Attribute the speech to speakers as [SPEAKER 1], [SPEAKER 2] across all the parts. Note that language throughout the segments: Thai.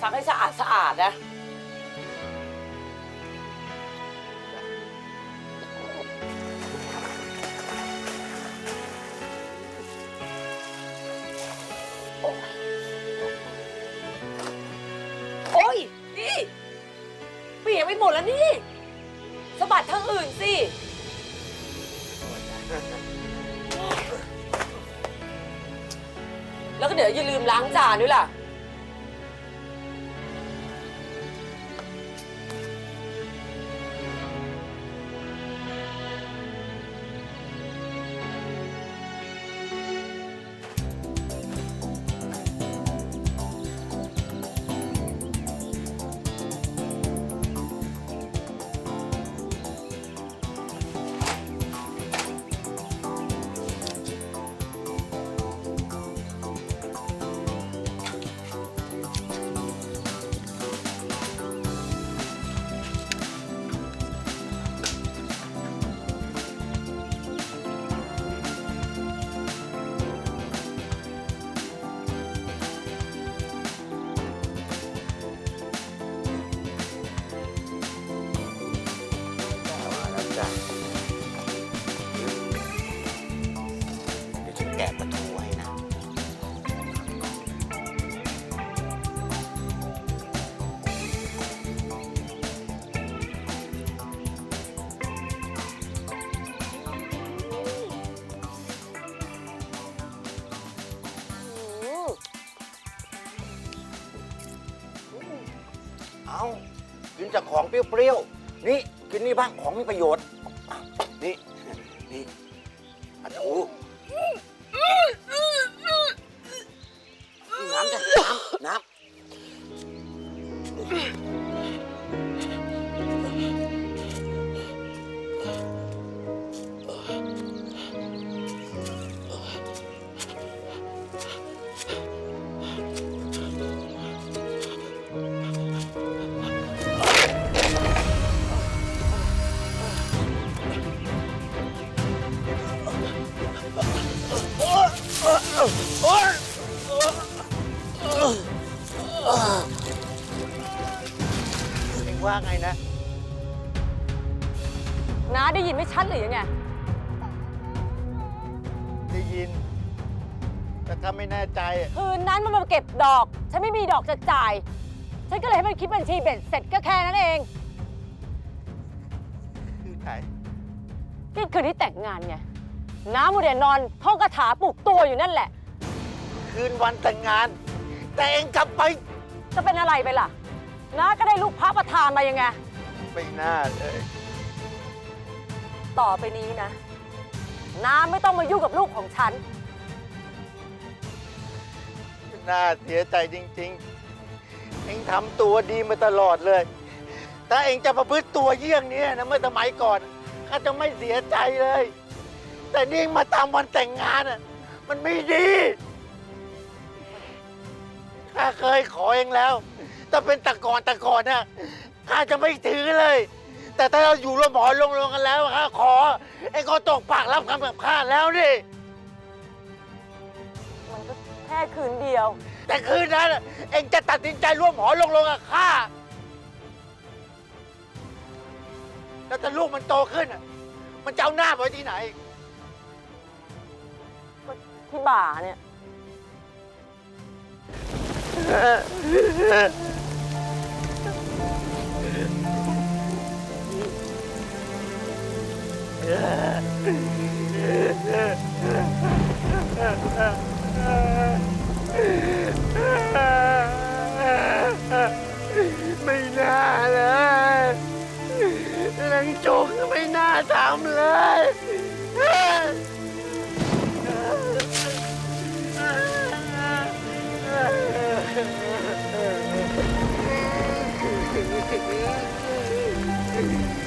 [SPEAKER 1] สักให้สะอาดสะอาดนะโอ้ยนี่เปียกไปหมดแล้วนี่สะบัดทางอื่นสิ แล้วก็เดี๋ยวอย่าลืมล้างจานด้วยล่ะ
[SPEAKER 2] จากของเปรี้ยวๆ นี่กินนี่บ้างของมีประโยชน์อะนี่ นี่ปลาทูน้ำจ้ะน้ำน้ำ เองว่าไงนะ
[SPEAKER 1] น้าได้ยินไม่ชัดหรือยังไง
[SPEAKER 2] ได้ยิน แต่ถ้าไม่แน่ใจอะ
[SPEAKER 1] คืนนั้นมันมาเก็บดอก ฉันไม่มีดอกจะจ่าย ฉันก็เลยให้มันคิดบัญชีเบ็ดเสร็จก็แค่นั้นเอง
[SPEAKER 2] คือไหน
[SPEAKER 1] นี่คืนที่แต่งงานไง น้าโมเดลนอนท่องคาถาปลุกตัวอยู่นั่นแหละ
[SPEAKER 2] คืนวันแต่งงาน แต่เอ็งกลับไป
[SPEAKER 1] จะเป็นอะไรไปล่ะน้าก็ได้ลูกพระประธานมายังไง
[SPEAKER 2] ไม่น่าเลย
[SPEAKER 1] ต่อไปนี้นะ น้าไม่ต้องมายุ่งกับลูกของฉัน
[SPEAKER 2] น่าเสียใจจริง ๆ เอ็งทำตัวดีมาตลอดเลย ถ้าเอ็งจะประพฤติตัวเยี่ยงเนี้ยนะเมื่อสมัยก่อนข้าจะไม่เสียใจเลย แต่นี่เอ็งมาตามวันแต่งงานอะ มันไม่ดี ข้าเคยขอเองแล้วถ้าเป็นตะกอนตะกอนน่ะข้าจะไม่ถือเลย แต่ถ้าเราอยู่ร่วมหมอนลงๆกันแล้วข้าขอเอ็งก็ตกปากรับคำกับข้าแล้วนี่
[SPEAKER 1] มันก็แค่คืนเดียว
[SPEAKER 2] แต่คืนนั้นน่ะเองจะตัดสินใจร่วมหอลงลงกับข้าแล้วถ้าลูกมันโตขึ้นน่ะมันจะเอาหน้าไปไว้ที่ไหน
[SPEAKER 1] ที่บ่าเนี่ย
[SPEAKER 2] ไม่น่าเลยนางจงไม่น่าทำเลย Thank you.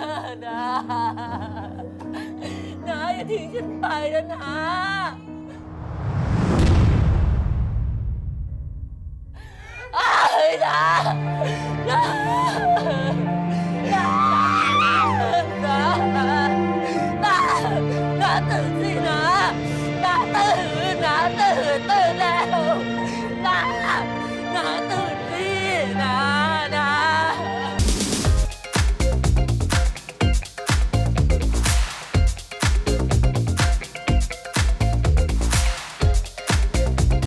[SPEAKER 2] นะ
[SPEAKER 3] นะอย่าทิ้งฉันไปนะนะอ้ายนะนะ